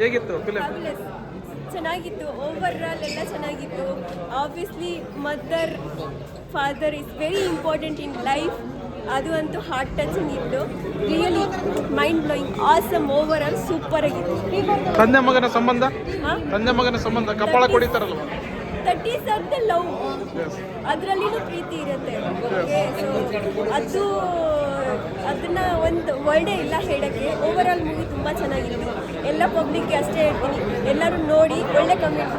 ಹೇಗಿತ್ತು ಫಿಲಮ್ ಚೆನ್ನಾಗಿತ್ತು. Over all ಎಲ್ಲ ಚೆನ್ನಾಗಿತ್ತು. Obviously mother father is very important in life ಅದು ಅಂತೂ ಹಾರ್ಟ್ ಟಚಿಂಗ್ ಇತ್ತು. Really mind blowing awesome over all super ಆಗಿತ್ತು. ತಂದೆ ಮಗನ ಸಂಬಂಧ? ತಂದೆ ಮಗನ ಸಂಬಂಧ ಕಪಾಳ ಕೊಡಿತಾರಲ್ವ? That is at the love ಅದರಲ್ಲಿನೂ ಪ್ರೀತಿ ಇರುತ್ತೆ. ಓಕೆ ಸೊ ಅದು ಅದನ್ನ ಒಂದು ವರ್ಡೇ ಇಲ್ಲ ಹೇಳೋಕ್ಕೆ. ಓವರ್ ಆಲ್ ಮೂವಿ ತುಂಬ ಚೆನ್ನಾಗಿತ್ತು ಎಲ್ಲ ಪಬ್ಲಿಕ್ಗೆ ಅಷ್ಟೇ ಹೇಳ್ತೀನಿ. ಎಲ್ಲರೂ ನೋಡಿ ಒಳ್ಳೆ ಕಮೆಂಟ್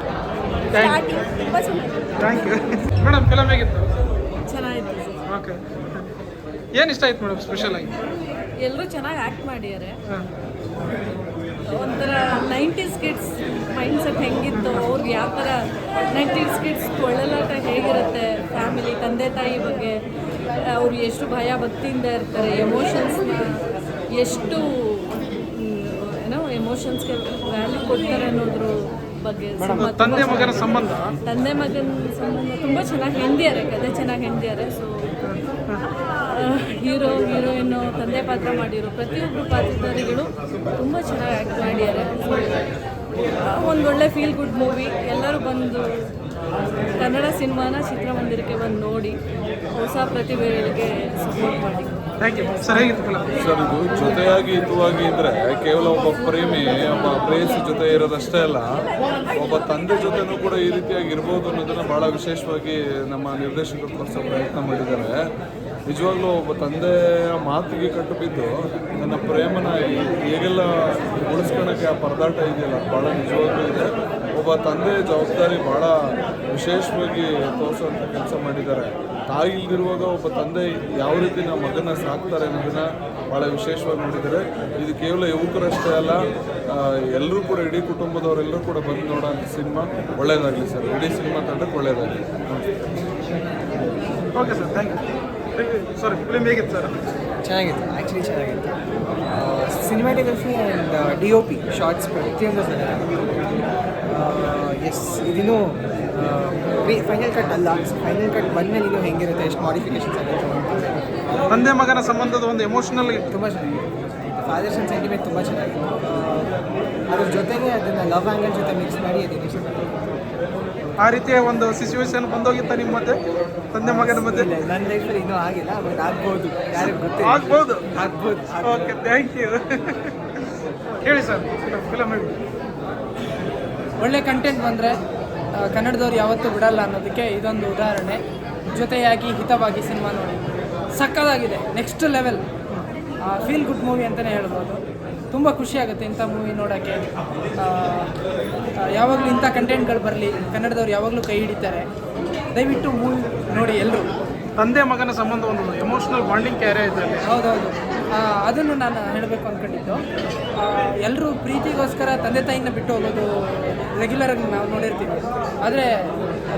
ಸ್ಟಾರ್ಟಿಂಗ್ ತುಂಬ ಚೆನ್ನಾಗಿತ್ತು ಥ್ಯಾಂಕ್ ಯು ಮೇಡಮ್ ಫಿಲಮ್ ಹೇಗಿತ್ತು? ಚೆನ್ನಾಗಿತ್ತು ಓಕೆ ಏನು ಇಷ್ಟ ಆಯ್ತು ಮೇಡಮ್ ಸ್ಪೆಷಲ್ ಆಗಿ? ಎಲ್ಲರೂ ಚೆನ್ನಾಗಿ ಆ್ಯಕ್ಟ್ ಮಾಡಿದ್ದಾರೆ. ಒಂಥರ ನೈಂಟೀಸ್ ಕಿಡ್ಸ್ ಮೈಂಡ್ ಸೆಟ್ ಹೆಂಗಿತ್ತು ಅವ್ರಿಗೆ ಯಾವ ಥರ ನೈಂಟೀಸ್ ಕಿಡ್ಸ್ ಒಳ್ಳೆಲಾಟ ಹೇಗಿರುತ್ತೆ ಫ್ಯಾಮಿಲಿ ತಂದೆ ತಾಯಿ ಬಗ್ಗೆ ಅವ್ರು ಎಷ್ಟು ಭಯ ಭಕ್ತಿಯಿಂದ ಇರ್ತಾರೆ ಎಮೋಷನ್ಸ್ ಎಷ್ಟು ಏನೋ ಎಮೋಷನ್ಸ್ಗೆ ವ್ಯಾಲ್ಯೂ ಕೊಡ್ತಾರೆ ಅನ್ನೋದ್ರ ಬಗ್ಗೆ ತಂದೆ ಮಗನ ಸಂಬಂಧ? ತಂದೆ ಮಗನ ಸಂಬಂಧ ತುಂಬ ಚೆನ್ನಾಗಿ ಹೆಂಡಿಯಾರೆ ಕತೆ ಚೆನ್ನಾಗಿ ಹೆಂಡಿಯಾರೆ ಸೊ ಹೀರೋ ಹೀರೋಯಿನ್ನು ತಂದೆ ಪಾತ್ರ ಮಾಡಿರೋ ಪ್ರತಿಯೊಬ್ಬರು ಪಾತ್ರಧಾರಿಗಳು ತುಂಬ ಚೆನ್ನಾಗಿ ಆ್ಯಕ್ಟ್ ಮಾಡಿದ್ದಾರೆ. ಒಂದು ಒಳ್ಳೆ ಫೀಲ್ ಗುಡ್ ಮೂವಿ ಎಲ್ಲರೂ ಬಂದು ಕನ್ನಡ ಸಿನಿಮಾನ ಚಿತ್ರಮಂದಿರಕ್ಕೆ ಬಂದು ನೋಡಿ ಹೊಸ ಪ್ರತಿಭೆಗಳಿಗೆ ಸಪೋರ್ಟ್ ಮಾಡಿ. ಸರ್ ಇದು ಜೊತೆಯಾಗಿ ಹಿತವಾಗಿ ಇದ್ರೆ ಕೇವಲ ಒಬ್ಬ ಪ್ರೇಮಿ ಒಬ್ಬ ಪ್ರೇಯಸಿ ಜೊತೆ ಇರೋದಷ್ಟೇ ಅಲ್ಲ ಒಬ್ಬ ತಂದೆ ಜೊತೆನೂ ಕೂಡ ಈ ರೀತಿಯಾಗಿ ಇರ್ಬೋದು ಅನ್ನೋದನ್ನ ಬಹಳ ವಿಶೇಷವಾಗಿ ನಮ್ಮ ನಿರ್ದೇಶಕರು ತೋರಿಸೋ ಪ್ರಯತ್ನ ಮಾಡಿದ್ದಾರೆ. ನಿಜವಾಗ್ಲೂ ಒಬ್ಬ ತಂದೆಯ ಮಾತಿಗೆ ಕಟ್ಟು ಬಿದ್ದು ನನ್ನ ಪ್ರೇಮನ ಹೇಗೆಲ್ಲ ಉಳಿಸ್ಕೊಳಕ್ಕೆ ಆ ಪರದಾಟ ಇದೆಯಲ್ಲ ಭಾಳ ನಿಜವಾಗ್ಲೂ ಇದೆ. ಒಬ್ಬ ತಂದೆಯ ಜವಾಬ್ದಾರಿ ಭಾಳ ವಿಶೇಷವಾಗಿ ತೋರಿಸುವಂಥ ಕೆಲಸ ಮಾಡಿದ್ದಾರೆ. ತಾಯಿ ಇಲ್ದಿರುವಾಗ ಒಬ್ಬ ತಂದೆ ಯಾವ ರೀತಿ ನಮ್ಮ ಮಗನ ಸಾಕ್ತಾರೆ ಅನ್ನೋದನ್ನ ಭಾಳ ವಿಶೇಷವಾಗಿ ನೋಡಿದ್ದಾರೆ. ಇದು ಕೇವಲ ಯುವಕರಷ್ಟೇ ಅಲ್ಲ ಎಲ್ಲರೂ ಕೂಡ ಇಡೀ ಕುಟುಂಬದವರೆಲ್ಲರೂ ಕೂಡ ಬಂದು ನೋಡೋ ಸಿನಿಮಾ ಒಳ್ಳೇದಾಗಲಿ ಸರ್. ಇಡೀ ಸಿನಿಮಾ ತಂಡಕ್ಕೆ ಒಳ್ಳೇದಾಗಲಿ. Okay sir thank you sir film ಹೇಗಿತ್ತು ಸರ್ ಚೆನ್ನಾಗಿತ್ತು ಆ್ಯಕ್ಚುಲಿ ಚೆನ್ನಾಗಿತ್ತು. Cinematography and D O P shots ಪ್ರತಿಯೊಂದು ಎಸ್ ಇದಿನ್ನೂ ಫೈನಲ್ ಕಟ್ ಅಲ್ಲ ಫೈನಲ್ ಕಟ್ ಬಂದಮೇಲೆ ಇನ್ನೂ ಹೆಂಗಿರುತ್ತೆ ಎಷ್ಟು ಮಾಡಿಫಿಕೇಶನ್ಸ್ ಆಗುತ್ತೆ ತಂದೆ ಮಗನ ಸಂಬಂಧದ ಒಂದು ಎಮೋಷನಲ್ ತುಂಬ ಚೆನ್ನಾಗಿತ್ತು. ಫಾದರ್ಸ್ ಆ್ಯಂಡ್ ಸೆಂಟಿಮೆಂಟ್ ತುಂಬ ಚೆನ್ನಾಗಿತ್ತು. ಅದ್ರ ಜೊತೆಗೆ ಅದನ್ನು ಲವ್ ಆ್ಯಂಗಲ್ ಜೊತೆ ಮಿಕ್ಸ್ ಮಾಡಿ ಅದನ್ನು ಆ ರೀತಿಯ ಒಂದು ಸಿಚುವೇಶನ್ ಬಂದೋಗಿತ್ತ ನಿಮ್ಮ ಮಧ್ಯೆ? ತಂದೆ ಮಗನ ಮಧ್ಯೆ? ನನ್ನ ಲೈಫಲ್ಲಿ ಇನ್ನೂ ಆಗಿಲ್ಲ ಬಟ್ ಆಗ್ಬೋದು. ಯಾರಿಗೆ ಗೊತ್ತಿಲ್ಲ. ಆಗ್ಬೋದು? ಆಗ್ಬೋದು ಓಕೆ ಥ್ಯಾಂಕ್ ಯು ಹೇಳಿ ಸರ್ ಫಿಲಮ್ ಹೇಳಿ ಒಳ್ಳೆ ಕಂಟೆಂಟ್ ಬಂದರೆ ಕನ್ನಡದವ್ರು ಯಾವತ್ತೂ ಬಿಡಲ್ಲ ಅನ್ನೋದಕ್ಕೆ ಇದೊಂದು ಉದಾಹರಣೆ. ಜೊತೆಯಾಗಿ ಹಿತವಾಗಿ ಸಿನಿಮಾ ನೋಡಿ. ಸಕ್ಕದಾಗಿದೆ next level feel good movie ಅಂತಲೇ ಹೇಳ್ಬೋದು. ತುಂಬ ಖುಷಿಯಾಗುತ್ತೆ ಇಂಥ ಮೂವಿ ನೋಡೋಕ್ಕೆ. ಯಾವಾಗಲೂ ಇಂಥ ಕಂಟೆಂಟ್ಗಳು ಬರಲಿ ಕನ್ನಡದವ್ರು ಯಾವಾಗಲೂ ಕೈ ಹಿಡಿತಾರೆ. ದಯವಿಟ್ಟು ಮೂವಿ ನೋಡಿ ಎಲ್ಲರೂ ತಂದೆ ಮಗನ ಸಂಬಂಧ ಒಂದು ಎಮೋಷನಲ್ ಬಾಂಡಿಂಗ್ ಕ್ಯಾರೆ ಇದೆ ಹೌದೌದು. ಅದನ್ನು ನಾನು ಹೇಳಬೇಕು ಅಂದ್ಕೊಂಡಿದ್ದು ಎಲ್ಲರೂ ಪ್ರೀತಿಗೋಸ್ಕರ ತಂದೆ ತಾಯಿನ ಬಿಟ್ಟು ಹೋಗೋದು ರೆಗ್ಯುಲರಾಗಿ ನಾವು ನೋಡಿರ್ತೀವಿ. ಆದರೆ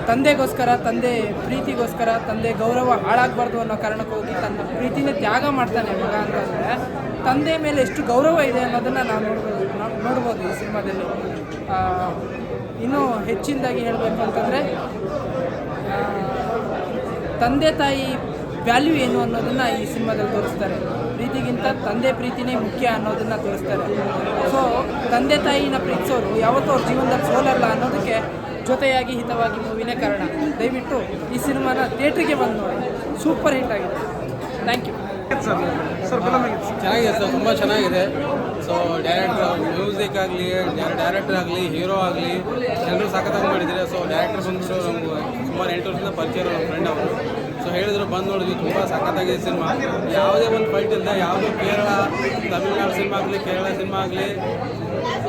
ತಂದೆಗೋಸ್ಕರ, ತಂದೆ ಪ್ರೀತಿಗೋಸ್ಕರ, ತಂದೆ ಗೌರವ ಹಾಳಾಗಬಾರ್ದು ಅನ್ನೋ ಕಾರಣಕ್ಕೋಗಿ ತನ್ನ ಪ್ರೀತಿನ ತ್ಯಾಗ ಮಾಡ್ತಾನೆ ಮಗ ಅಂತಂದರೆ, ತಂದೆ ಮೇಲೆ ಎಷ್ಟು ಗೌರವ ಇದೆ ಅನ್ನೋದನ್ನು ನಾವು ನೋಡ್ಬೋದು ನಾವು ನೋಡ್ಬೋದು ಈ ಸಿನಿಮಾದಲ್ಲಿ. ಇನ್ನೂ ಹೆಚ್ಚಿನದಾಗಿ ಹೇಳಬೇಕು ಅಂತಂದರೆ ತಂದೆ ತಾಯಿ ವ್ಯಾಲ್ಯೂ ಏನು ಅನ್ನೋದನ್ನು ಈ ಸಿನಿಮಾದಲ್ಲಿ ತೋರಿಸ್ತಾರೆ. ಪ್ರೀತಿಗಿಂತ ತಂದೆ ಪ್ರೀತಿನೇ ಮುಖ್ಯ ಅನ್ನೋದನ್ನ ತೋರಿಸ್ತಾರೆ. ಸೊ ತಂದೆ ತಾಯಿನ ಪ್ರೀತಿಸೋರು ಯಾವತ್ತೂ ಅವ್ರ ಜೀವನದಲ್ಲಿ ಸೋಲಲ್ಲ ಅನ್ನೋದಕ್ಕೆ ಜೊತೆಯಾಗಿ ಹಿತವಾಗಿ ಮೂವಿನೇ ಕಾರಣ. ದಯವಿಟ್ಟು ಈ ಸಿನಿಮಾನ ಥಿಯೇಟ್ರಿಗೆ ಬಂದು ನೋಡಿ. ಸೂಪರ್ ಹಿಟ್ ಆಗಿದೆ. ಥ್ಯಾಂಕ್ ಯು ಸರ್ ಚೆನ್ನಾಗಿದೆ ಸರ್ ತುಂಬ ಚೆನ್ನಾಗಿದೆ. ಸೊ ಡೈರೆಕ್ಟರ್ ಮ್ಯೂಸಿಕ್ ಆಗಲಿ ಡೈರೆಕ್ಟರ್ ಆಗಲಿ ಹೀರೋ ಆಗಲಿ ಎಲ್ಲರೂ ಸಖತ್ತಾಗಿ ಮಾಡಿದ್ದಾರೆ? ಸೊ ಡೈರೆಕ್ಟರ್ ಬಂದ್ಬಿಟ್ಟು ನಮ್ಗೆ ಸುಮಾರು ಎಂಟು ವರ್ಷದಿಂದ ಪರಿಚಯ ಇರೋ ನಮ್ಮ ಫ್ರೆಂಡ್ ಅವರು. ಸೊ ಹೇಳಿದ್ರು, ಬಂದು ನೋಡಿದ್ವಿ ತುಂಬ ಸಖತ್ತಾಗಿದೆ ಸಿನಿಮಾ. ಯಾವುದೇ ಒಂದು ಫೈಟ್ ಇಲ್ಲ ಯಾವುದೋ ಕೇರಳ, ತಮಿಳ್ನಾಡು ಸಿನಿಮಾ ಆಗಲಿ, ಕೇರಳ ಸಿನಿಮಾ ಆಗಲಿ,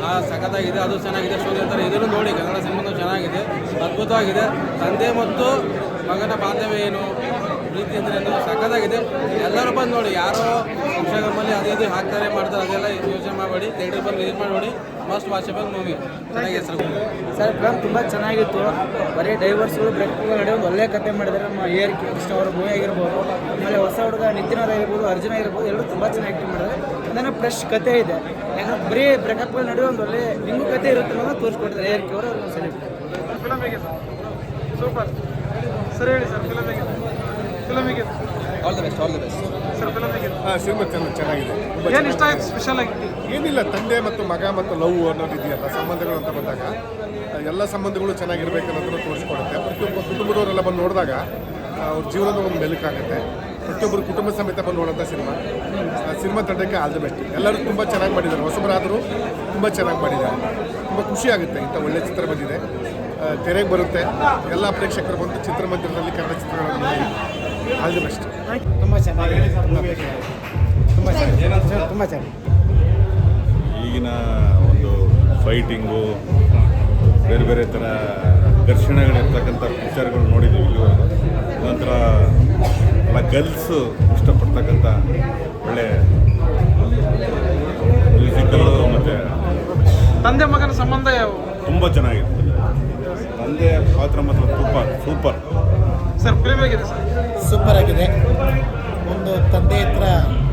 ಆ ಸಖತ್ತಾಗಿದೆ, ಅದು ಚೆನ್ನಾಗಿದೆ ಸೊ ಅಂತಾರೆ. ಇದನ್ನು ನೋಡಿ, ಕನ್ನಡ ಸಿನಿಮಾನು ಚೆನ್ನಾಗಿದೆ, ಅದ್ಭುತವಾಗಿದೆ. ತಂದೆ ಮತ್ತು ಮಗನ ಬಾಂಧವ್ಯ ಏನು? ಪ್ರೀತಿ ಅಂದರೆ ಏನು ಸಖತ್ತಾಗಿದೆ. ಎಲ್ಲರೂ ಬಂದು ನೋಡಿ ಯಾರೋ ಇನ್ಸ್ಟಾಗ್ರಾಮಲ್ಲಿ ಅದೇ ಇದು ಹಾಕ್ತಾರೆ ಮಾಡ್ತಾರೆ ಅದೆಲ್ಲ ಯೋಚನೆ ಮಾಡಬೇಡಿ ಥಿಯೇಟರ್ ಬಂದು ಇದು ಮಾಡಿ ನೋಡಿ ಮಸ್ಟ್ ವಾಚಬಲ್ ಮೂವಿ ಚೆನ್ನಾಗಿ ಹೆಸರು ಸರ್ ಫಿಲಮ್ ತುಂಬ ಚೆನ್ನಾಗಿತ್ತು. ಬರೀ ಡೈವರ್ಸ್ಗಳು ಬ್ರೇಕ್ ನಡೆಯೋ ಒಂದು ಒಳ್ಳೆ ಕತೆ ಮಾಡಿದರೆ ನಮ್ಮ ಏರ್ ಆರ್ ಕೃಷ್ಣ ಅವರ ಮೂವಿ ಆಗಿರ್ಬೋದು ಆಮೇಲೆ ಹೊಸ ಹುಡುಗ ನಿತಿನ್ ಅವ್ರು ಆಗಿರ್ಬೋದು ಅರ್ಜುನ ಆಗಿರ್ಬೋದು ಎಲ್ಲರೂ ತುಂಬ ಚೆನ್ನಾಗಿ ಆ್ಯಕ್ಟಿಂಗ್ ಮಾಡಿದ್ರೆ ಅದನ್ನು ಫ್ರೆಶ್ ಕತೆ ಇದೆ. ಯಾಕಂದ್ರೆ ಬರೀ ಬ್ರೇಕಪ್ಗಳು ನಡೆಯೋ ಒಂದು ಒಳ್ಳೆ ನಿಮಗೂ ಕತೆ ಇರುತ್ತೆ ಅನ್ನೋದನ್ನ ತೋರಿಸ್ಕೊಡ್ತಾರೆ ಏರ್ ಆರ್ ಕೆ ಅವರು ಅವ್ರನ್ನ ಸೆಲೆಕ್ಟ್ ಫಿಲಮ್ ಹೇಗಿತ್ತು ಸೂಪರ್ ಸರಿ? ಹೇಳಿ ಸರ್ ಫಿಲಮ್ ಹೇಗಿತ್ತು film all the best all the best sir film ಹೇಗಿದೆ ಹಾಂ ಸಿನಿಮಾ ಚೆನ್ನ ಚೆನ್ನಾಗಿದೆ. ತುಂಬ ಏನು ಇಷ್ಟ ಆಯ್ತು ಸ್ಪೆಷಲ್ ಆಗಿ? ಏನಿಲ್ಲ ತಂದೆ ಮತ್ತು ಮಗ ಮತ್ತು ಲವ್ ಅನ್ನೋದು ಇದೆಯಲ್ಲ ಸಂಬಂಧಗಳು ಅಂತ ಬಂದಾಗ. ಎಲ್ಲ ಸಂಬಂಧಗಳು ಚೆನ್ನಾಗಿರ್ಬೇಕು ಅನ್ನೋದನ್ನು ತೋರಿಸ್ಕೊಡುತ್ತೆ. ಪ್ರತಿಯೊಬ್ಬ ಕುಟುಂಬದವರೆಲ್ಲ ಬಂದು ನೋಡಿದಾಗ ಅವ್ರ ಜೀವನದ ಒಂದು ಮೆಲುಕಾಗುತ್ತೆ. ಪ್ರತಿಯೊಬ್ಬರು ಕುಟುಂಬ ಸಮೇತ ಬಂದು ನೋಡೋಂಥ ಸಿನಿಮಾ. ಸಿನಿಮಾ ತಂಡಕ್ಕೆ ಆಲ್ ದ ಬೆಸ್ಟ್. ಎಲ್ಲರೂ ತುಂಬ ಚೆನ್ನಾಗಿ ಮಾಡಿದ್ದಾರೆ. ಹೊಸಬರಾದರೂ ತುಂಬ ಚೆನ್ನಾಗಿ ಮಾಡಿದ್ದಾರೆ. ತುಂಬ ಖುಷಿ ಆಗುತ್ತೆ. ಇಂಥ ಒಳ್ಳೆ ಚಿತ್ರ ಬಂದಿದೆ. ತೆರೆಗೆ ಬರುತ್ತೆ. ಎಲ್ಲ ಪ್ರೇಕ್ಷಕರು ಬಂದು ಚಿತ್ರಮಂದಿರದಲ್ಲಿ ಕನ್ನಡ ಚಿತ್ರಗಳನ್ನು ನೋಡಿ. ಆಲ್ ದಿ ಬೆಸ್ಟ್ ತುಂಬ ಚೆನ್ನಾಗಿದೆ. ತುಂಬ ಚೆನ್ನಾಗಿ ಚೆನ್ನಾಗಿದೆ ತುಂಬ ಚೆನ್ನಾಗಿದೆ. ಈಗಿನ ಒಂದು ಫೈಟಿಂಗು ಬೇರೆ ಬೇರೆ ಥರ ಘರ್ಷಣೆಗಳಿರ್ತಕ್ಕಂಥ ಪಿಕ್ಚರ್ಗಳು ನೋಡಿದ್ದೀವಿ ಇಲ್ಲಿವರೆಗೂ. ನಂತರ ಎಲ್ಲ ಗರ್ಲ್ಸು ಇಷ್ಟಪಡ್ತಕ್ಕಂಥ ಒಳ್ಳೆ ಮ್ಯೂಸಿಕಲ್ಲು ಮತ್ತು ತಂದೆ ಮಗನ ಸಂಬಂಧ ಯಾವ ತುಂಬ ಚೆನ್ನಾಗಿದೆ ತಂದೆ ಪಾತ್ರ ಮಾತ್ರ ಸೂಪರ್ ಸೂಪರ್. ಸರ್ ಫಿಲ್ಮ್ ಹೇಗಿದೆ ಸರ್? ಸೂಪರ್ ಆಗಿದೆ. ಒಂದು ತಂದೆ ಹತ್ರ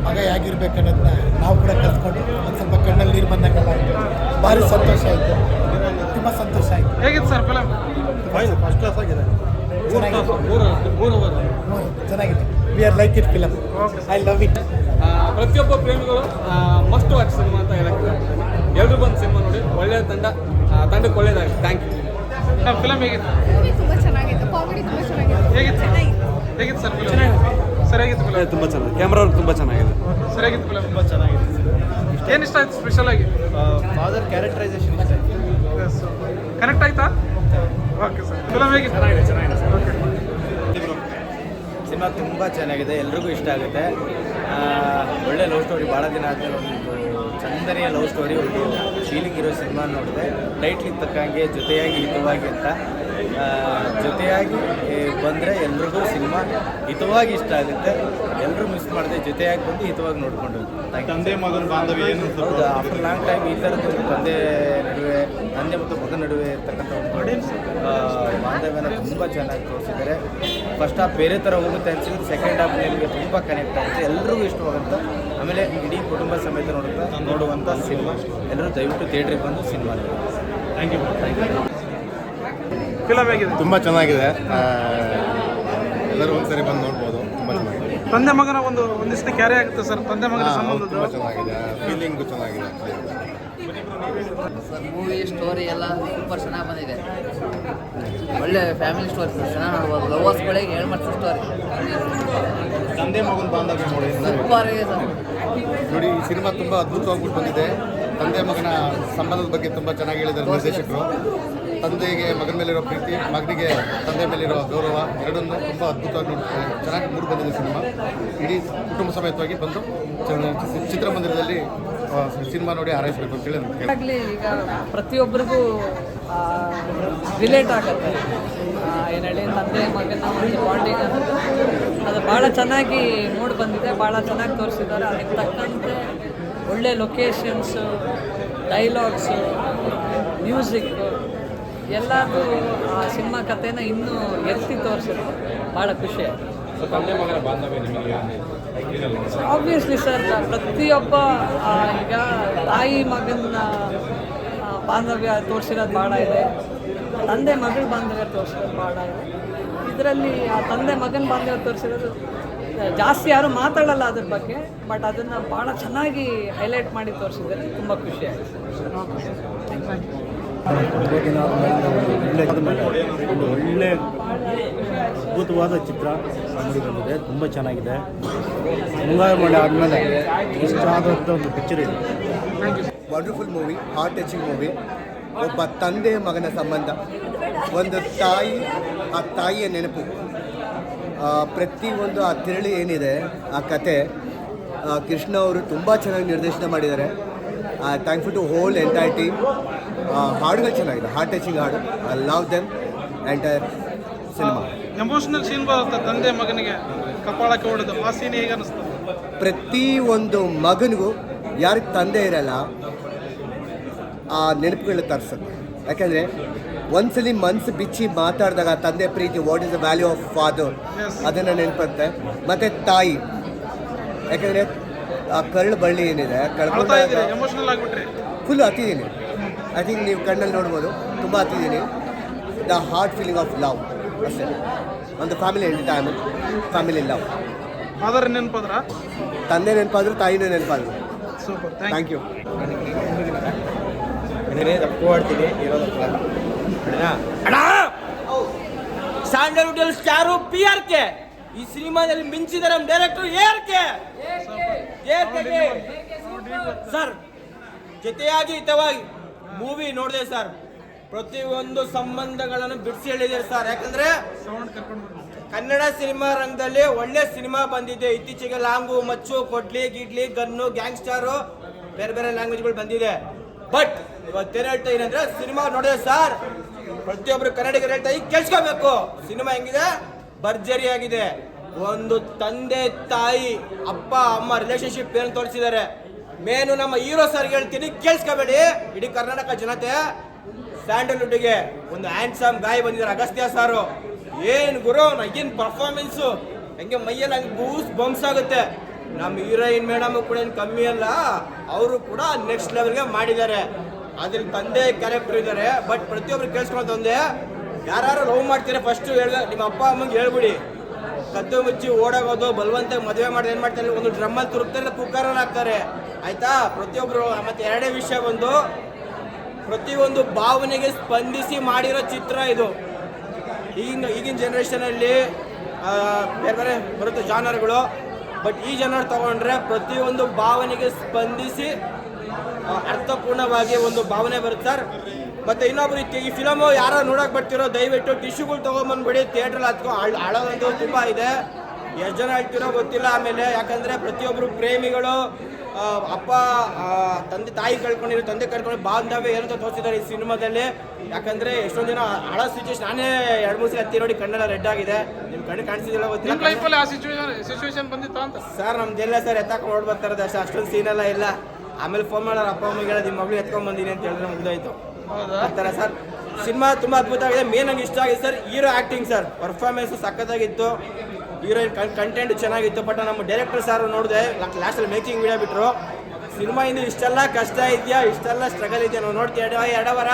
ಮಗ ಹೇಗಿರ್ಬೇಕು ಅನ್ನೋದನ್ನ ನಾವು ಕೂಡ ಕಲ್ತ್ಕೊಂಡು ಒಂದು ಸ್ವಲ್ಪ ಕಣ್ಣಲ್ಲಿ ನೀರು ಬಂದಂಗೆಲ್ಲ ಆಯಿತು. ಭಾರಿ ಸಂತೋಷ ಆಯಿತು. ತುಂಬ ಸಂತೋಷ ಆಯಿತು. ಹೇಗಿತ್ತು ಸರ್ ಫಿಲಮ್ ಫಸ್ಟ್ ಕ್ಲಾಸ್ ಆಗಿದೆ. ಚೆನ್ನಾಗಿದೆ. We are like it film I love it ಪ್ರತಿಯೊಬ್ಬ ಪ್ರೇಮಿಗಳು ಮಸ್ಟ್ ವಾಚ್ ಸಿನಿಮಾ ಅಂತ ಹೇಳಕ್ಕೆ ಎಲ್ಲರೂ ಬಂದು ಸಿನಿಮಾ ನೋಡಿ ಒಳ್ಳೆಯ ತಂಡ ತಂಡಕ್ಕೆ ಒಳ್ಳೆಯದಾಗಿದೆ ಥ್ಯಾಂಕ್ ಯು ಫಿಲಮ್ ಹೇಗಿತ್ತು? ತುಂಬಾ ಚೆನ್ನಾಗಿತ್ತು. ಕಾಮಿಡಿ ತುಂಬ ಚೆನ್ನಾಗಿತ್ತು. ಹೇಗಿತ್ತು? ಹೇಗಿತ್ತು ಸರ್ ಫಿಲಮ್ ಸರಿಯಾಗಿತ್ತು ಫಿಲಮ್ ತುಂಬ ಚೆನ್ನಾಗಿ. ಕ್ಯಾಮ್ರಾ ತುಂಬ ಚೆನ್ನಾಗಿದೆ. ಸರಿಯಾಗಿತ್ತು ಫಿಲಮ್ ತುಂಬ ಚೆನ್ನಾಗಿದೆ. ಏನು ಇಷ್ಟ ಆಯ್ತು ಸ್ಪೆಷಲ್ ಆಗಿ? ಫಾದರ್ ಕ್ಯಾರೆಕ್ಟರೈಸೇಷನ್ ಇಷ್ಟ ಆಯ್ತು. ಕನೆಕ್ಟ್ ಆಯ್ತಾ? ಓಕೆ ಸರ್ ಫಿಲಮ್ ಹೇಗಿತ್ತು? ಚೆನ್ನಾಗಿದೆ ಚೆನ್ನಾಗಿದೆ ಸರ್. ಓಕೆ ಸಿನಿಮಾ ತುಂಬ ಚೆನ್ನಾಗಿದೆ. ಎಲ್ರಿಗೂ ಇಷ್ಟ ಆಗುತ್ತೆ. ಒಳ್ಳೆ ಲವ್ ಸ್ಟೋರಿ ಭಾಳ ದಿನ ಆದರೆ ಒಂದು ಚಂದನೆಯ ಲವ್ ಸ್ಟೋರಿ ಒಂದು ಫೀಲಿಂಗ್ ಇರೋ ಸಿನಿಮಾ ನೋಡಿದೆ. ಟೈಟ್ಲಿಗೆ ತಕ್ಕಂಗೆ ಜೊತೆಯಾಗಿ ಹಿತವಾಗಿ ಅಂತ. ಜೊತೆಯಾಗಿ ಬಂದರೆ ಎಲ್ರಿಗೂ ಸಿನಿಮಾ ಹಿತವಾಗಿ ಇಷ್ಟ ಆಗುತ್ತೆ. ಎಲ್ಲರೂ ಮಿಸ್ ಮಾಡಿದೆ ಜೊತೆಯಾಗಿ ಬಂದು ಹಿತವಾಗಿ ನೋಡಿಕೊಂಡು ತಂದೆ ಮಗನ ಬಾಂಧವ್ಯ ಏನು ಹೌದು ಆಫ್ಟರ್ ಲಾಂಗ್ ಟೈಮ್ ಈ ಥರದ ಒಂದು ತಂದೆ ನಡುವೆ ತಂದೆ ಮತ್ತು ಮಗನ ನಡುವೆ ಇರ್ತಕ್ಕಂಥ ಒಂದು ಬಾಂಧವ್ಯನ ತುಂಬ ಚೆನ್ನಾಗಿ ತೋರಿಸಿದ್ದಾರೆ. ಫಸ್ಟ್ ಹಾಫ್ ಬೇರೆ ಥರ ಹೋಗುತ್ತೆ ಅನ್ಸಿದ್ರೆ ಸೆಕೆಂಡ್ ಹಾಫ್ ನಿಮಗೆ ತುಂಬ ಕನೆಕ್ಟ್ ಆಗುತ್ತೆ. ಎಲ್ರಿಗೂ ಇಷ್ಟವಾಗುತ್ತೆ. ಆಮೇಲೆ ಇಡೀ ಕುಟುಂಬ ಸಮೇತ ನೋಡುತ್ತಾ ನೋಡುವಂಥ ಸಿನಿಮಾ. ಎಲ್ಲರೂ ದಯವಿಟ್ಟು ಥಿಯೇಟ್ರಿಗೆ ಬಂದು ಸಿನಿಮಾ ನೋಡಿ thank you thank you film ಹೇಗಿದೆ? ತುಂಬ ಚೆನ್ನಾಗಿದೆ. ಎಲ್ಲರೂ ಒಂದ್ಸರಿ ಬಂದು ನೋಡ್ಬೋದು. ತುಂಬ ಚೆನ್ನಾಗಿದೆ. ತಂದೆ ಮಗನ ಒಂದು ಒಂದಿಷ್ಟು ಕ್ಯಾರಿ ಆಗುತ್ತೆ ಸರ್ ತಂದೆ ಮಗನ ಸಂಬಂಧ ತುಂಬ ಚೆನ್ನಾಗಿದೆ. ಫೀಲಿಂಗು ಚೆನ್ನಾಗಿದೆ. ಮೂವಿ ಸ್ಟೋರಿ ಎಲ್ಲ ಸೂಪರ್ ಚೆನ್ನಾಗಿ ಬಂದಿದೆ. ಒಳ್ಳೆ ಫ್ಯಾಮಿಲಿ ಸ್ಟೋರಿ ಚೆನ್ನಾಗಿ ನೋಡ್ಬೋದು. ಲವರ್ಸ್ಗಳಿಗೆ ಹೇಳಿ ಸ್ಟೋರಿ ತಂದೆ ಮಗನ ಬಾಂಧವ್ಯ ನೋಡಿ. ಸೂಪರ್ ಇದೆ ಸರ್ ನೋಡಿ ಈ ಸಿನಿಮಾ ತುಂಬ ಅದ್ಭುತವಾಗ್ಬಿಟ್ಟು ಬಂದಿದೆ. ತಂದೆ ಮಗನ ಸಂಬಂಧದ ಬಗ್ಗೆ ತುಂಬ ಚೆನ್ನಾಗಿ ಹೇಳಿದ್ದಾರೆ ನಿರ್ದೇಶಕರು. ತಂದೆಗೆ, ಮಗನ ಮೇಲಿರೋ ಪ್ರೀತಿ, ಮಗನಿಗೆ ತಂದೆ ಮೇಲಿರೋ ಗೌರವ, ಎರಡನ್ನೂ ತುಂಬ ಅದ್ಭುತವಾಗಿ ನೋಡ್ತಾರೆ ಚೆನ್ನಾಗಿ ಮೂರು ಬಂದಿದೆ ಸಿನಿಮಾ. ಇಡೀ ಕುಟುಂಬ ಸಮೇತವಾಗಿ ಬಂದು ಚಿತ್ರಮಂದಿರದಲ್ಲಿ ಸಿನಿಮಾ ನೋಡಿ ಹಾರೈಸಬೇಕು ಅಂತ ಹೇಳಿ. ಈಗ ಪ್ರತಿಯೊಬ್ಬರಿಗೂ ರಿಲೇಟ್ ಆಗುತ್ತೆ. ಏನು ಹೇಳಿ, ತಂದೆ, ಮಗನ ಒಂದು ಬಾಂಡಿಂಗ್ ಅದು. ಭಾಳ ಚೆನ್ನಾಗಿ ನೋಡಿ ಬಂದಿದೆ ಭಾಳ ಚೆನ್ನಾಗಿ ತೋರಿಸಿದ್ದಾರೆ. ಅದಕ್ಕೆ ತಕ್ಕಂತೆ ಒಳ್ಳೆ ಲೊಕೇಶನ್ಸು ಡೈಲಾಗ್ಸು ಮ್ಯೂಸಿಕ್ಕು ಎಲ್ಲದೂ ಆ ಸಿನಿಮಾ ಕಥೆನ ಇನ್ನೂ ಎತ್ತಿ ತೋರಿಸಿದ್ರು ಭಾಳ ಖುಷಿ ಆಬ್ವಿಯಸ್ಲಿ ಸರ್ ಪ್ರತಿಯೊಬ್ಬ ಈಗ ತಾಯಿ ಮಗನ ಬಾಂಧವ್ಯ ತೋರಿಸಿರೋದು ಭಾಳ ಇದೆ. ತಂದೆ ಮಗಳ ಬಾಂಧವ್ಯ ತೋರಿಸಿರೋದು ಭಾಳ ಇದೆ. ಇದರಲ್ಲಿ ಆ ತಂದೆ ಮಗನ ಬಾಂಧವ್ಯ ತೋರಿಸಿರೋದು ಜಾಸ್ತಿ ಯಾರು ಮಾತಾಡಲ್ಲ ಅದ್ರ ಬಗ್ಗೆ ಬಟ್ ಅದನ್ನು ಭಾಳ ಚೆನ್ನಾಗಿ ಹೈಲೈಟ್ ಮಾಡಿ ತೋರಿಸಿದ್ದಾರೆ. ತುಂಬ ಖುಷಿ ಆಯಿತು. ಒಂದು ಒಳ್ಳೆ ಅದ್ಭುತವಾದ ಚಿತ್ರ ಬಂದಿದೆ. ತುಂಬ ಚೆನ್ನಾಗಿದೆ. ಮುಂಗಾರು ಮಳೆ ಆದಮೇಲೆ ಇಷ್ಟ ಆದಂಥ ಒಂದು ಪಿಕ್ಚರ್ ಇದೆ. Wonderful movie heart touching movie ಒಬ್ಬ ತಂದೆ ಮಗನ ಸಂಬಂಧ. ಒಂದು ತಾಯಿ, ಆ ತಾಯಿಯ ನೆನಪು. ಪ್ರತಿಯೊಂದು ಆ ತಿರುಳಿ ಏನಿದೆ, ಆ ಕತೆ ಕೃಷ್ಣ ಅವರು ತುಂಬ ಚೆನ್ನಾಗಿ ನಿರ್ದೇಶನ ಮಾಡಿದ್ದಾರೆ. ಥ್ಯಾಂಕ್ಫುಲ್ ಟು ಹೋಲ್ ಎಂಟೈರ್ ಹಾಡುಗಳು ಚೆನ್ನಾಗಿದೆ. ಹಾರ್ಟ್ ಟಚಿಂಗ್ ಹಾಡು. I love them entire cinema emotional scene ಬರುತ್ತೆ ತಂದೆ ಮಗನಿಗೆ ಕಪಾಳಕ್ಕೆ ಹೊಡೆದು. ಆ ಸೀನ್ ಹೇಗೆ ಅನಿಸ್ತದೆ ಪ್ರತಿ ಒಂದು ಮಗನಿಗೂ ಯಾರಿಗೆ ತಂದೆ ಇರಲ್ಲ ಆ ನೆನಪುಗಳು ತರಿಸುತ್ತೆ. ಯಾಕಂದರೆ ಒಂದ್ಸಲಿ ಮನಸ್ಸು ಬಿಚ್ಚಿ ಮಾತಾಡಿದಾಗ ತಂದೆ ಪ್ರೀತಿ what is the value of father ಅದನ್ನು ನೆನಪುತ್ತೆ. ಮತ್ತು ತಾಯಿ. ಯಾಕಂದರೆ ಆ ಕರಳು ಬಳ್ಳಿ ಏನಿದೆ ಕಳ್ಕೊಂಡಾಗ ಫುಲ್ ಹತ್ತಿದ್ದೀನಿ ಐ ಥಿಂಕ್ ನೀವು ಕಣ್ಣಲ್ಲಿ ನೋಡ್ಬೋದು ತುಂಬ ಹತ್ತಿದ್ದೀನಿ the heart feeling of love ಅಷ್ಟೇ. ಒಂದು family entertainment family love father ನೆನಪಾದ್ರ? ತಂದೆ ನೆನಪಾದ್ರು ತಾಯಿನೇ ನೆನಪಾದ್ರು. ಸೂಪರ್ ಥ್ಯಾಂಕ್ ಥ್ಯಾಂಕ್ ಯು ತಪ್ಪು ಆಡ್ತೀನಿ ಸ್ಯಾಂಡಲ್ವುಡ್ ಅಲ್ಲಿ. ಸ್ಟಾರು ಪಿ ಆರ್ ಕೆ ಈ ಸಿನಿಮಾದಲ್ಲಿ ಮಿಂಚಿದ ನಮ್ಮ ಡೈರೆಕ್ಟರ್ ಏರ್ ಕೆ ಸರ್ ಜೊತೆಯಾಗಿ ಹಿತವಾಗಿ. ಮೂವಿ ನೋಡಿದೆ ಸರ್. ಪ್ರತಿಯೊಂದು ಸಂಬಂಧಗಳನ್ನು ಬಿಡಿಸಿ ಹೇಳಿದ್ದೀರಿ ಸರ್. ಯಾಕಂದ್ರೆ ಕನ್ನಡ ಸಿನಿಮಾ ರಂಗದಲ್ಲಿ ಒಳ್ಳೆ ಸಿನಿಮಾ ಬಂದಿದೆ. ಇತ್ತೀಚೆಗೆ ಲಾಂಗು, ಮಚ್ಚು, ಕೊಡ್ಲಿ, ಗಿಡ್ಲಿ, ಗನ್ನು, ಗ್ಯಾಂಗ್ಸ್ಟಾರು, ಬೇರೆ ಬೇರೆ ಲ್ಯಾಂಗ್ವೇಜ್ಗಳು ಬಂದಿದೆ. ಬಟ್ ಇವತ್ತೇನು ಹೇಳ್ತಾ ಏನಂದ್ರೆ ಸಿನಿಮಾ ನೋಡಿದೆ ಸರ್. ಪ್ರತಿಯೊಬ್ಬರು ಕನ್ನಡಿಗರು ಹೇಳ್ತಾ ಈಗ ಕೇಳಿಸ್ಕೋಬೇಕು. ಸಿನಿಮಾ ಹೆಂಗಿದೆ? ಭರ್ಜರಿ ಆಗಿದೆ ಒಂದು ತಂದೆ, ತಾಯಿ, ಅಪ್ಪ, ಅಮ್ಮ ರಿಲೇಶನ್ಶಿಪ್ ಏನು ತೋರಿಸಿದ್ದಾರೆ? ಮೇನು ನಮ್ಮ ಹೀರೋ ಸರ್ ಹೇಳ್ತೀನಿ, ಕೇಳಿಸ್ಕೋಬೇಡಿ. ಇಡೀ ಕರ್ನಾಟಕ ಜನತೆ ಸ್ಯಾಂಡಲ್ವುಡ್ಗೆ ಒಂದು ಹ್ಯಾಂಡ್ಸಮ್ ಗಾಯ ಬಂದಿದ್ದಾರೆ. ಅಗಸ್ತ್ಯ ಸಾರು. ಏನು ಗುರು, ನಗಿನ ಪರ್ಫಾರ್ಮೆನ್ಸು ಹಂಗೆ ಮೈಯಲ್ಲಿ ಹಂಗೆ ಬೂಸ್ ಬಂಪ್ಸ್ ಆಗುತ್ತೆ. ನಮ್ಮ ಹೀರೋಯಿನ್ ಮೇಡಮ್ ಕೂಡ ಏನು ಕಮ್ಮಿ ಅಲ್ಲ, ಅವರು ಕೂಡ ನೆಕ್ಸ್ಟ್ ಲೆವೆಲ್ಗೆ ಮಾಡಿದ್ದಾರೆ. ಅದ್ರಲ್ಲಿ ತಂದೆ ಕ್ಯಾರೆಕ್ಟರ್ ಇದ್ದಾರೆ. ಬಟ್ ಪ್ರತಿಯೊಬ್ರು ಕೇಳಿಸ್ಕೊಳ್ಳೋ ತಂದೆ ಯಾರು ಲವ್ ಮಾಡ್ತೀರಾ ಫಸ್ಟ್ ಹೇಳ್ದ, ನಿಮ್ಮ ಅಪ್ಪ, ಅಮ್ಮಂಗೆ ಹೇಳ್ಬಿಡಿ. ಕದ್ದು ಮುಚ್ಚಿ ಓಡೋಗೋದು ಬಲವಂತ ಮದುವೆ ಮಾಡಿ ಏನು ಮಾಡ್ತಾರೆ, ಒಂದು ಡ್ರಮ್ಮಲ್ಲಿ ತುರುಕ್ತಾರೆ ಕುಕ್ಕರಲ್ಲಿ ಹಾಕ್ತಾರೆ. ಆಯ್ತಾ? ಪ್ರತಿಯೊಬ್ಬರು ಮತ್ತೆ ಎರಡೇ ವಿಷಯ ಬಂದು, ಪ್ರತಿಯೊಂದು ಭಾವನೆಗೆ ಸ್ಪಂದಿಸಿ ಮಾಡಿರೋ ಚಿತ್ರ ಇದು. ಈಗಿನ ಈಗಿನ ಜನ್ರೇಷನಲ್ಲಿ ಬೇರೆ ಬೇರೆ ಬರುತ್ತೆ ಜಾನರ್ಗಳು. ಬಟ್ ಈ ಜನರು ತಗೊಂಡ್ರೆ ಪ್ರತಿಯೊಂದು ಭಾವನೆಗೆ ಸ್ಪಂದಿಸಿ ಅರ್ಥಪೂರ್ಣವಾಗಿ ಒಂದು ಭಾವನೆ ಬರುತ್ತೆ ಸರ್. ಮತ್ತೆ ಇನ್ನೊಬ್ರು ಈ- ಫಿಲಮು ಯಾರೋ ನೋಡಕ್ ಬರ್ತಿರೋ, ದಯವಿಟ್ಟು ಟಿಶ್ಯೂಗಳು ತೊಗೊಂಬಂದ್ಬಿಡಿ ಥಿಯೇಟ್ರಲ್ಲಿ ಹತ್ಕೊ ಅಳೋದಂತೂ ತುಂಬ ಇದೆ. ಎಷ್ಟು ಜನ ಹೇಳ್ತಿರೋ ಗೊತ್ತಿಲ್ಲ ಆಮೇಲೆ. ಯಾಕಂದ್ರೆ ಪ್ರತಿಯೊಬ್ಬರು ಪ್ರೇಮಿಗಳು ಅಪ್ಪ ತಂದೆ ತಾಯಿ ಕಳ್ಕೊಂಡಿರೋ ತಂದೆ ಕಳ್ಕೊಂಡು ಬಾಂಧವ್ಯ ಏನಂತ ತೋರಿಸಿದ್ದಾರೆ ಈ ಸಿನಿಮಾದಲ್ಲಿ. ಯಾಕಂದ್ರೆ ಎಷ್ಟೊಂದು ಜನ ಹಳ ಸಿಚುವೇಶನ್ ನಾನೇ ಎರಡು ಮೂರು ಸಲ ಹತ್ತಿ ನೋಡಿ ಕಣ್ಣೆಲ್ಲ ರೆಡ್ ಆಗಿದೆ. ನಿಮ್ ಕಣ್ಣು ಕಾಣಿಸಿದಿಲ್ಲ ಸಿಚುವೇಶನ್ ಬಂದಿತ್ತು ಅಂತ? ಸರ್ ನಮ್ದೆಲ್ಲ ಸರ್ ಎತ್ತಾಕ ನೋಡ್ ಬರ್ತಾರೆ ಅಷ್ಟೇ ಅಷ್ಟೊಂದು ಸೀನ್ ಎಲ್ಲ ಇಲ್ಲ. ಆಮೇಲೆ ಫೋನ್ ಮಾಡೋರು ಅಪ್ಪ ಅಮ್ಮಗೆ ಹೇಳೋದು ನಿಮ್ಮ ಮಗಳು ಎತ್ಕೊಂಡ್ ಬಂದಿನಿ ಅಂತ ಹೇಳಿದ್ರೆ ಮುಗ್ದಾಯ್ತು. ಬರ್ತಾರೆ ಸರ್. ಸಿನಿಮಾ ತುಂಬಾ ಅದ್ಭುತವಾಗಿದೆ. ಮೇನ್ ನಂಗೆ ಇಷ್ಟ ಆಗಿದೆ sir hero acting sir. Performance ಸಖತ್ತಾಗಿತ್ತು. Heroine content ಚೆನ್ನಾಗಿತ್ತು ಬಟ್ ನಮ್ಮ ಡೈರೆಕ್ಟರ್ ಸರ್ ನೋಡಿದೆ ಲಾಸ್ಟಲ್ಲಿ ಮೇಕಿಂಗ್ ವಿಡಿಯೋ ಬಿಟ್ರು. ಸಿನಿಮಾ ಇನ್ನು ಇಷ್ಟೆಲ್ಲ ಕಷ್ಟ ಇದೆಯಾ? ಇಷ್ಟೆಲ್ಲ ಸ್ಟ್ರಗಲ್ ಇದೆಯಾ? ನಾವು ನೋಡ್ತೀವಿ, ಎರಡು ಎರಡವರ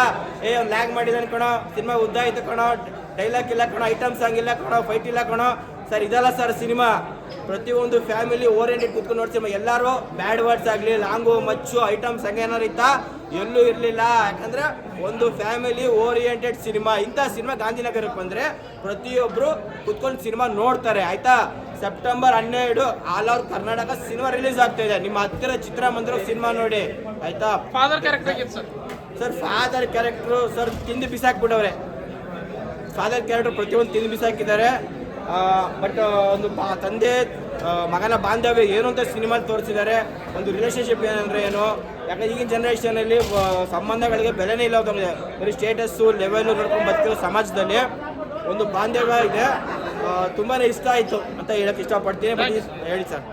ಏ, ಒಂದು ಲ್ಯಾಗ್ ಮಾಡಿದ್ದಾನೆ ಕಣೋ. ಸಿನಿಮಾ ಉದ್ದ ಆಯ್ತು ಕಣೋ. ಡೈಲಾಗ್ ಇಲ್ಲ ಕಣೋ ಐಟಮ್ ಸಾಂಗ್ ಇಲ್ಲ ಕಣೋ ಫೈಟ್ ಇಲ್ಲ ಕಣೋ. ಸರ್ ಇದಲ್ಲ ಸರ್ ಸಿನಿಮಾ. ಪ್ರತಿಯೊಂದು ಫ್ಯಾಮಿಲಿ ಓರಿಯೆಂಟೆಡ್ ಕುತ್ಕೊಂಡು ನೋಡಿ ಸಿನಿಮಾ. ಎಲ್ಲರೂ ಬ್ಯಾಡ್ ವರ್ಡ್ಸ್ ಆಗಲಿ ಲಾಂಗು ಮಚ್ಚು ಐಟಮ್ಸ್ ಹಂಗೆ ಏನಾರು ಇತ್ತಾ? ಎಲ್ಲೂ ಇರಲಿಲ್ಲ. ಯಾಕಂದ್ರೆ ಒಂದು ಫ್ಯಾಮಿಲಿ ಓರಿಯೆಂಟೆಡ್ ಸಿನಿಮಾ. ಇಂಥ ಸಿನಿಮಾ ಗಾಂಧಿನಗರಕ್ಕೆ ಬಂದರೆ ಪ್ರತಿಯೊಬ್ಬರು ಕುತ್ಕೊಂಡು ಸಿನಿಮಾ ನೋಡ್ತಾರೆ. ಆಯಿತಾ? ಸೆಪ್ಟೆಂಬರ್ ಹನ್ನೆರಡು all over Karnataka cinema release ಆಗ್ತಾ ಇದೆ. ನಿಮ್ಮ ಹತ್ತಿರ ಚಿತ್ರಮಂದಿರ ಸಿನಿಮಾ ನೋಡಿ. ಆಯಿತಾ? Father character sir? Father character sir ತಿಂದು ಬಿಸಾಕ್ಬಿಟ್ಟವ್ರೆ. ಫಾದರ್ ಕ್ಯಾರೆಕ್ಟರ್ ಪ್ರತಿಯೊಂದು ತಿಂದು ಬಿಸಾಕಿದ್ದಾರೆ. ಬಟ್ ಒಂದು ತಂದೆ ಮಗನ ಬಾಂಧವ್ಯ ಏನು ಅಂತ ಸಿನಿಮಾದಲ್ಲಿ ತೋರಿಸಿದ್ದಾರೆ. ಒಂದು ರಿಲೇಷನ್ಶಿಪ್ ಏನಂದ್ರೆ ಏನು? ಯಾಕಂದ್ರೆ ಈಗಿನ ಜನ್ರೇಷನಲ್ಲಿ ಸಂಬಂಧಗಳಿಗೆ ಬೆಲೆನೇ ಇಲ್ಲ ಹೋಗಿದೆ ಬರೀ ಸ್ಟೇಟಸ್ಸು ಲೆವೆಲು ನೋಡ್ಕೊಂಡು ಬದುಕಿರೋ ಸಮಾಜದಲ್ಲಿ ಒಂದು ಬಾಂಧವ್ಯ ಇದೆ. ತುಂಬಾ ಇಷ್ಟ ಆಯಿತು ಅಂತ ಹೇಳಕ್ಕೆ ಇಷ್ಟಪಡ್ತೀನಿ. ಹೇಳಿ ಸರ್.